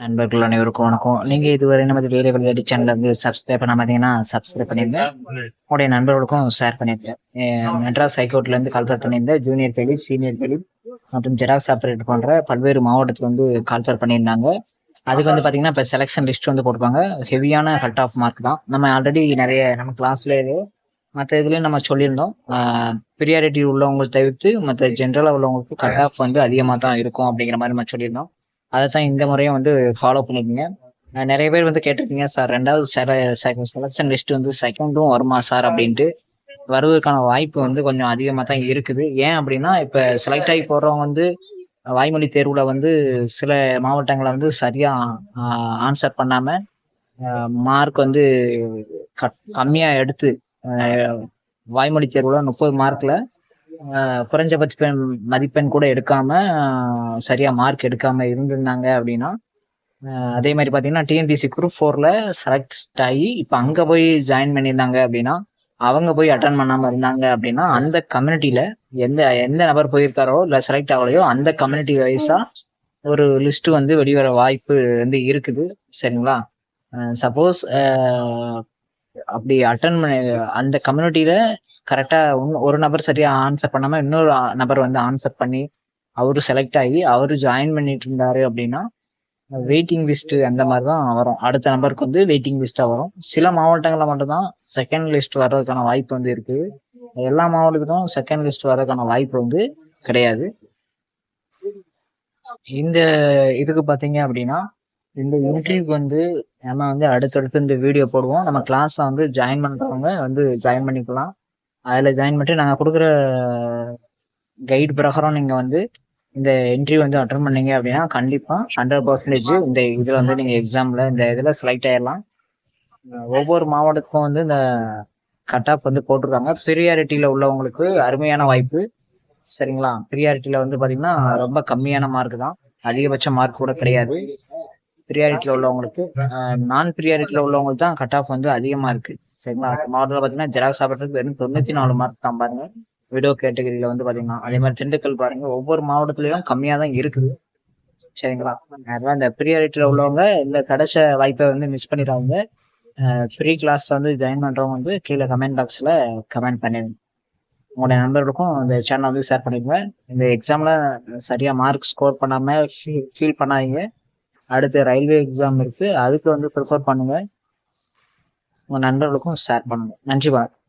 நண்பர்கள் அனைவருக்கும் வணக்கம். நீங்க இதுவரை நமது வேலை விளையாட்டு சேனல் வந்து சப்ஸ்கிரைப் பண்ண மாட்டீங்கன்னா சப்ஸ்கிரைப் பண்ணியிருந்தேன் உங்களுடைய நண்பர்களுக்கும் ஷேர் பண்ணியிருக்கேன் மெட்ராஸ் ஹைகோர்ட்ல இருந்து கால்பர் பண்ணியிருந்தேன் ஜூனியர் பெலிப் சீனியர் பெலிப் மற்றும் ஜெராக்ஸ் ஆப்ரேட்டர் போன்ற பல்வேறு மாவட்டத்துல வந்து கால்பர் பண்ணியிருந்தாங்க. அதுக்கு வந்து பாத்தீங்கன்னா இப்ப செலெக்ஷன் லிஸ்ட் வந்து போட்டுப்பாங்க ஹெவியான கட் ஆஃப் மார்க் தான். நம்ம ஆல்ரெடி நிறைய நம்ம கிளாஸ்ல மற்ற இதுலயும் நம்ம சொல்லியிருந்தோம். ப்ரியாரிட்டி உள்ளவங்களை தவிர்த்து மற்ற ஜென்ரலா உள்ளவங்களுக்கு கட் ஆஃப் வந்து அதிகமாக தான் இருக்கும் அப்படிங்கிற மாதிரி நம்ம சொல்லியிருந்தோம். அதை தான் இந்த முறையும் வந்து ஃபாலோ பண்ணிருக்கீங்க. நிறைய பேர் வந்து கேட்டிருக்கீங்க சார் ரெண்டாவது செலெக்ஷன் லிஸ்ட் வந்து செகண்டும் வருமா சார்? அப்படின்ட்டு. வருவதற்கான வாய்ப்பு வந்து கொஞ்சம் அதிகமாக தான் இருக்குது. ஏன் அப்படின்னா இப்போ செலக்ட் ஆகி போடுறவங்க வந்து வாய்மொழி தேர்வில் வந்து சில மாவட்டங்களை வந்து சரியாக ஆன்சர் பண்ணாமல் மார்க் வந்து கம்மியாக எடுத்து வாய்மொழி தேர்வில் முப்பது மார்க்கில் குறைஞ்சபட்ச பெண் மதிப்பெண் கூட எடுக்காம சரியா மார்க் எடுக்காம இருந்திருந்தாங்க அப்படின்னா அதே மாதிரி பாத்தீங்கன்னா டிஎன்பிசி குரூப் ஃபோர்ல செலக்ட் ஆகி இப்ப அங்க போய் ஜாயின் பண்ணியிருந்தாங்க அப்படின்னா அவங்க போய் அட்டன் பண்ணாம இருந்தாங்க அப்படின்னா அந்த கம்யூனிட்டியில எந்த எந்த நபர் போயிருக்காரோ இல்ல செலக்ட் ஆகலையோ அந்த கம்யூனிட்டி வைஸா ஒரு லிஸ்ட் வந்து வெளிவர வாய்ப்பு வந்து இருக்குது. சரிங்களா? சப்போஸ் அப்படி அட்டன் பண்ணி அந்த கம்யூனிட்டியில கரெக்டா ஒரு நபர் சரியா ஆன்சர் பண்ணாம இன்னொரு நபர் வந்து ஆன்சர் பண்ணி அவரு செலக்ட் ஆகி அவரு ஜாயின் பண்ணிட்டு இருந்தாரு அப்படின்னா வெயிட்டிங் லிஸ்ட் அந்த மாதிரி தான் வரும். அடுத்த நம்பருக்கு வந்து வெயிட்டிங் லிஸ்டா வரும். சில மாவட்டங்களில் மட்டும்தான் செகண்ட் லிஸ்ட் வர்றதுக்கான வாய்ப்பு வந்து இருக்குது எல்லா மாவட்டத்துக்கும் செகண்ட் லிஸ்ட் வர்றதுக்கான வாய்ப்பு வந்து கிடையாது. இந்த இதுக்கு பார்த்தீங்க அப்படின்னா இந்த யூடியூப் வந்து நம்ம வந்து அடுத்தடுத்து இந்த வீடியோ போடுவோம். நம்ம கிளாஸ்ல வந்து ஜாயின் பண்றவங்க வந்து ஜாயின் பண்ணிக்கலாம். அதில் ஜாயின் பண்ணிட்டு நாங்கள் கொடுக்குற கைடு பிரகாரம் நீங்கள் வந்து இந்த என்ட்ரி வந்து அட்டன் பண்ணீங்க அப்படின்னா கண்டிப்பாக ஹண்ட்ரட் பர்சன்டேஜ் இந்த இதில் வந்து நீங்கள் எக்ஸாமில் இந்த இதில் செலக்ட் ஆயிடலாம். ஒவ்வொரு மாவட்டத்துக்கும் வந்து இந்த கட் ஆஃப் வந்து போட்டிருக்காங்க. ப்ரியாரிட்டியில் உள்ளவங்களுக்கு அருமையான வாய்ப்பு. சரிங்களா? ப்ரியாரிட்டியில் வந்து பார்த்தீங்கன்னா ரொம்ப கம்மியான மார்க் தான். அதிகபட்ச மார்க் கூட கிடையாது. ப்ரியாரிட்டியில் உள்ளவங்களுக்கு நான் ப்ரியாரிட்டியில் உள்ளவங்களுக்கு தான் கட் ஆஃப் வந்து அதிகமாக இருக்கு. சரிங்களா? மாவட்டத்தில் பார்த்தீங்கன்னா ஜெராக்ஸ் ஆபரேட்டருக்கு வெறும் தொண்ணூற்றி நாலு மார்க் தான் பாருங்க. விடோ கேட்டகரியில் வந்து பார்த்தீங்கன்னா அதே மாதிரி திண்டுக்கல் பாருங்க. ஒவ்வொரு மாவட்டத்துலையும் கம்மியாக தான் இருக்குது சரிங்களா? அதெல்லாம் இந்த ப்ரியாரிட்டியில் உள்ளவங்க இந்த கடைசி வாய்ப்பை வந்து மிஸ் பண்ணிடுறாங்க ஃப்ரீ கிளாஸ்ல வந்து ஜாயின் பண்ணுறவங்க வந்து கீழே கமெண்ட் பாக்ஸில் கமெண்ட் பண்ணிடுங்க. உங்களுடைய நண்பர்களுக்கும் இந்த சேனல் வந்து ஷேர் பண்ணிடுங்க. இந்த எக்ஸாமில் சரியாக மார்க் ஸ்கோர் பண்ணாமல் ஃபீல் பண்ணாதீங்க. அடுத்து ரயில்வே எக்ஸாம் இருக்கு. அதுக்கு வந்து ப்ரிப்பேர் பண்ணுங்க. உங்க நண்பர்களுக்கும் ஷேர் பண்ணுங்க. நன்றி வணக்கம்.